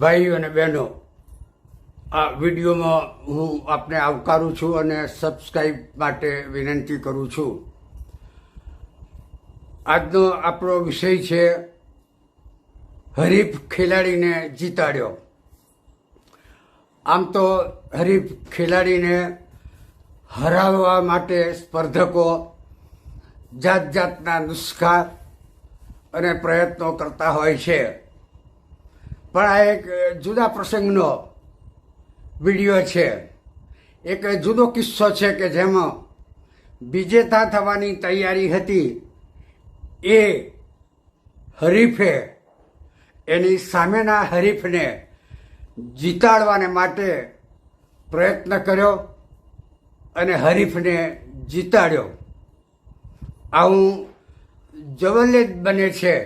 ભાઈઓ અને બહેનો, આ વિડીયોમાં હું આપને આવકારું છું અને સબસ્ક્રાઈબ માટે વિનંતી કરું છું. આજનો આપણો વિષય છે, હરીફ ખેલાડીને જીતાડ્યો. આમ તો હરીફ ખેલાડીને હરાવવા માટે સ્પર્ધકો જાત જાતના નુસ્ખા અને પ્રયત્નો કરતા હોય છે. પણ આ એક જુદા પ્રસંગનો વીડિયો છે. એક જુદો કિસ્સો છે કે જેમાં વિજેતા થવાની તૈયારી હતી. એ હરીફે એની સામેના હરીફને જીતાડવાને માટે પ્રયત્ન કર્યો અને હરીફને જીતાડ્યો. આવું જવલ્લે બને છે.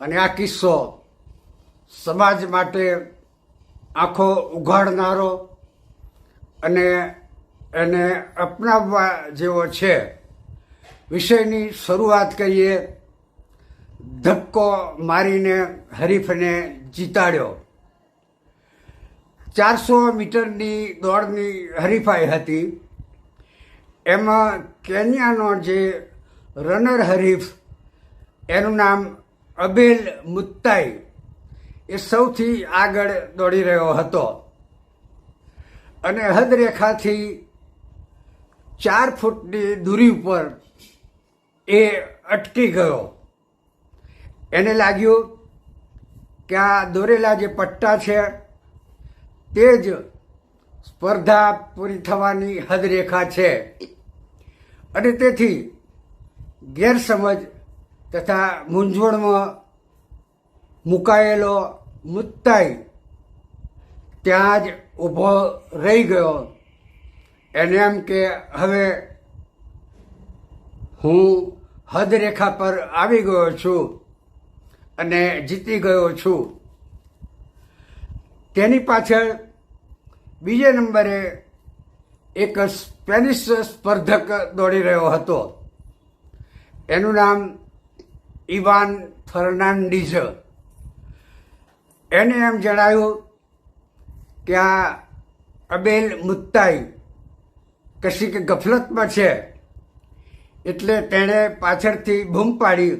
અને આ કિસ્સો સમાજ માટે આંખો ઉઘાડનારો અને એને અપનાવવા જેવો છે. વિષયની શરૂઆત કરીએ. ધક્કો મારીને હરીફને જીતાડ્યો. ચારસો મીટરની દોડની હરીફાઈ હતી. એમાં કેન્યાનો જે રનર હરીફ, એનું નામ અબેલ મુત્તાઈ એ સૌથી આગળ દોડી રહ્યો હતો. અને હદરેખાથી ચાર ફૂટની દૂરી ઉપર એ અટકી ગયો. એને લાગ્યું કે આ દોરેલા જે પટ્ટા છે, તે જ સ્પર્ધા પૂરી થવાની હદરેખા છે. અને તેથી ગેરસમજ તથા મૂંઝવણમાં મુકાયેલો મુત્તાઈ ત્યાં જ ઊભો રહી ગયો. એને એમ કે, હવે હું હદરેખા પર આવી ગયો છું અને જીતી ગયો છું. તેની પાછળ બીજે નંબરે એક સ્પેનિશ સ્પર્ધક દોડી રહ્યો હતો. એનું નામ ઇવાન ફર્નાન્ડીઝ. એને એમ જણાવ્યું કે આ અબેલ મુત્તાઈ કશીક ગફલતમાં છે એટલે તેણે પાછળથી બૂમ પાડી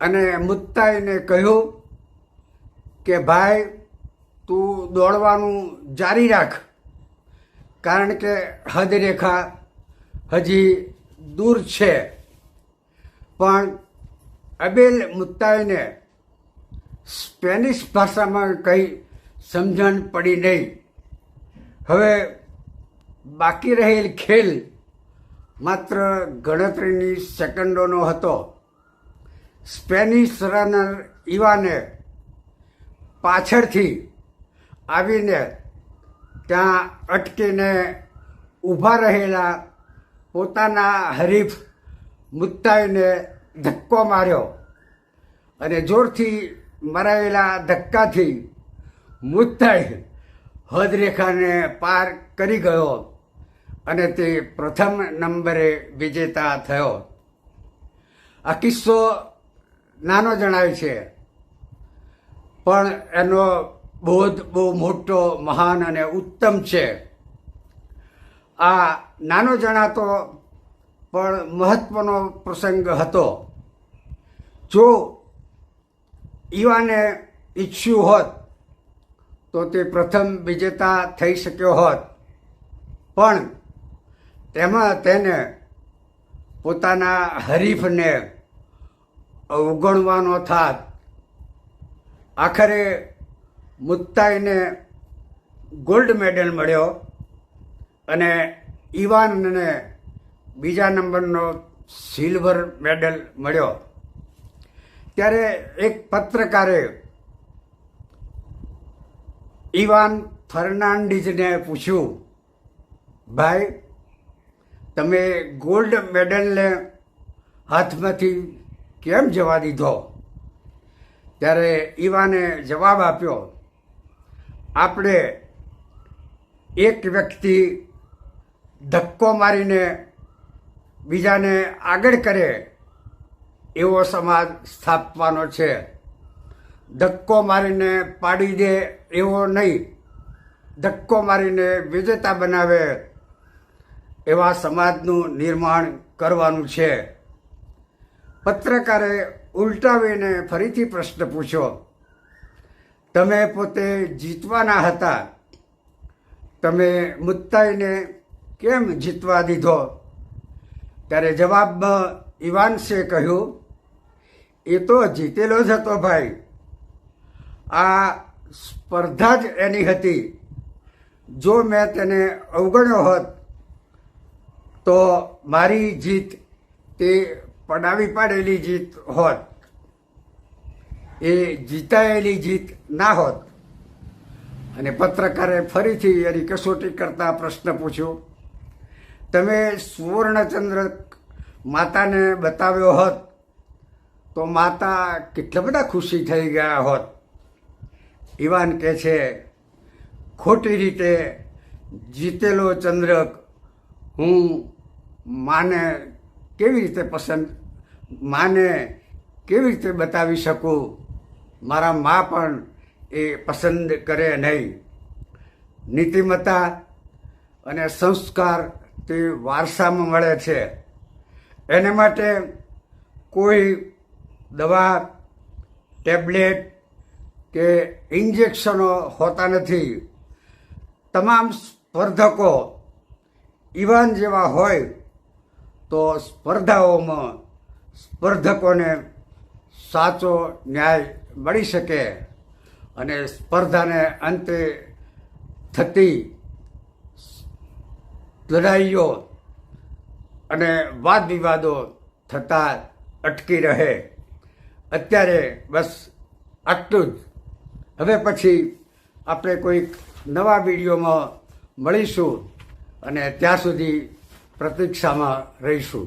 અને મુત્તાઈને કહ્યું કે, ભાઈ, તું દોડવાનું જારી રાખ, કારણ કે હદરેખા હજી દૂર છે. પણ અબેલ મુત્તાઈને સ્પેનિશ ભાષામાં કંઈ સમજણ પડી નહીં. હવે બાકી રહેલ ખેલ માત્ર ગણતરીની સેકન્ડોનો હતો. સ્પેનિશ રનર ઇવાને પાછળથી આવીને ત્યાં અટકીને ઊભા રહેલા પોતાના હરીફ મુત્તાઈને ધક્કો માર્યો અને જોરથી મરાયેલા ધક્કાથી મુત્તાઈ હદરેખાને પાર કરી ગયો અને તે પ્રથમ નંબરે વિજેતા થયો. આ કિસ્સો નાનો જણાય છે, પણ એનો બોધ બહુ મોટો, મહાન અને ઉત્તમ છે. આ નાનો જણાતો પણ મહત્વનો પ્રસંગ હતો. જો ઈવાને ઈચ્છ્યું હોત, તો તે પ્રથમ વિજેતા થઈ શક્યો હોત. પણ તેમાં તેને પોતાના હરીફને અવગણવાનો થાત. આખરે મુત્તાઈને ગોલ્ડ મેડલ મળ્યો અને ઇવાનને બીજા નંબરનો સિલ્વર મેડલ મળ્યો. ત્યારે એક પત્રકારે ઇવાન ફર્નાન્ડીઝને પૂછ્યું, ભાઈ, તમે ગોલ્ડ મેડલને હાથમાંથી કેમ જવા દીધો? ત્યારે ઇવાને જવાબ આપ્યો, આપણે એક વ્યક્તિ ધક્કો મારીને બીજાને આગળ કરે એવો સમાજ સ્થાપવાનો છે. ધક્કો મારીને પાડી દે એવો નહીં. ધક્કો મારીને વિજેતા બનાવે એવા સમાજનું નિર્માણ કરવાનું છે. પત્રકારે ઉલટાવીને ફરીથી પ્રશ્ન પૂછ્યો, તમે પોતે જીતવાના હતા. તમે મુત્તાઈને કેમ જીતવા દીધો? ત્યારે જવાબમાં ઇવાન્સે કહ્યું એ તો જીતેલો જ હતો ભાઈ. આ સ્પર્ધા જ એની હતી. જો મેં તેને અવગણ્યો હોત, તો મારી જીત તે પડાવી પાડેલી જીત હોત. એ જીતાયેલી જીત ના હોત. અને પત્રકારે ફરીથી એની કસોટી કરતા પ્રશ્ન પૂછ્યો, તમે સુવર્ણચંદ્રક માતાને બતાવ્યો હોત તો માતા કેટલા બધા ખુશી થઈ ગયા હોત. ઈવાન કહે છે, ખોટી રીતે જીતેલો ચંદ્રક હું માને કેવી રીતે પસંદ, માને કેવી રીતે બતાવી શકું? મારા મા પણ એ પસંદ કરે નહીં. નીતિમત્તા અને સંસ્કાર તે વારસામાં મળે છે. એને માટે કોઈ દવા, ટેબ્લેટ કે ઇન્જેક્શનો હોતા નથી. તમામ સ્પર્ધકો ઇવાન જેવા હોય તો સ્પર્ધાઓમાં સ્પર્ધકોને સાચો ન્યાય મળી શકે અને સ્પર્ધાને અંતે થતી લડાઈઓ અને વાદ વિવાદો થતા અટકી રહે. અત્યારે બસ આટલું જ. હવે પછી આપણે કોઈક નવા વિડીયોમાં મળીશું અને ત્યાં સુધી પ્રતીક્ષામાં રહીશું.